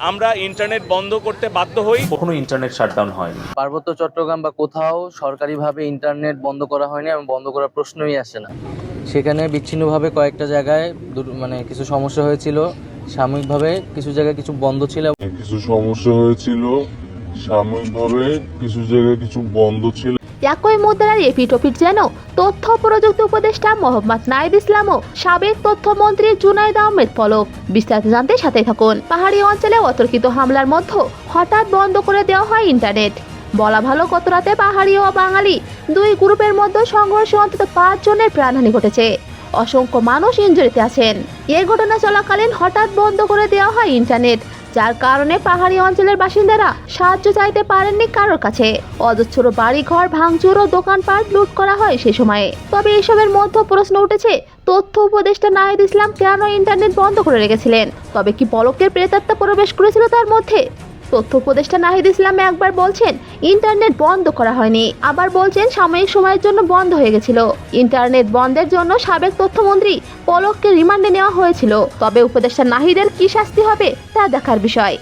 আমরা ইন্টারনেট বন্ধ করতে বাধ্য হই। কখনো ইন্টারনেট শাটডাউন হয়নি। পার্বত্য চট্টগ্রাম বা কোথাও সরকারিভাবে ইন্টারনেট বন্ধ করা হয়নি এবং বন্ধ করার প্রশ্নই আসে না। সেখানে বিচ্ছিন্নভাবে কয়েকটা জায়গায় মানে কিছু সমস্যা হয়েছিল। সাময়িকভাবে কিছু জায়গায় কিছু বন্ধ ছিল। কিছু সমস্যা হয়েছিল। সাময়িকভাবে কিছু জায়গায় কিছু বন্ধ ছিল। একই মুদ্রার এপিটোপিট যেন তথ্য প্রযুক্তি মোহাম্মদ নাইদ ইসলাম ও সাবেক তথ্যমন্ত্রী জুনাইদ আহমেদ পলক। বিস্তারিত জানতে সাথে থাকুন। পাহাড়ি অঞ্চলে অতর্কিত হামলার মধ্যে হঠাৎ বন্ধ করে দেওয়া হয় ইন্টারনেট। বলা ভালো, গত রাতে পাহাড়ি ও বাঙালি দুই গ্রুপের মধ্যে সংঘর্ষে অন্তত পাঁচ জনের প্রাণহানি ঘটেছে। অসংখ্য মানুষ ইঞ্জুরিতে আছেন। এই ঘটনা চলাকালীন হঠাৎ বন্ধ করে দেওয়া হয় ইন্টারনেট। যার কারণে পাহাড়ি অঞ্চলের বাসিন্দারা সাহায্য চাইতে পারেননি কারোর কাছে। অজস্র বাড়িঘর, ভাঙচুর ও দোকানপাট লুট করা হয় সে সময়ে। তবে এসবের মধ্যে প্রশ্ন উঠেছে, তথ্য উপদেষ্টা নাহিদ ইসলাম কেন ইন্টারনেট বন্ধ করে রেখেছিলেন? তবে কি পলকের প্রেতাত্মা প্রবেশ করেছিল তার মধ্যে? তথ্য উপদেষ্টা নাহিদ ইসলাম একবার বলছেন, ইন্টারনেট বন্ধ করা হয়নি। আবার বলছেন, সাময়িক সময়ের জন্য বন্ধ হয়ে গেছিল। ইন্টারনেট বন্ধের জন্য সাবেক তথ্যমন্ত্রী পলককে রিমান্ডে নেওয়া হয়েছিল। তবে উপদেষ্টা নাহিদের কি শাস্তি হবে, তা দেখার বিষয়।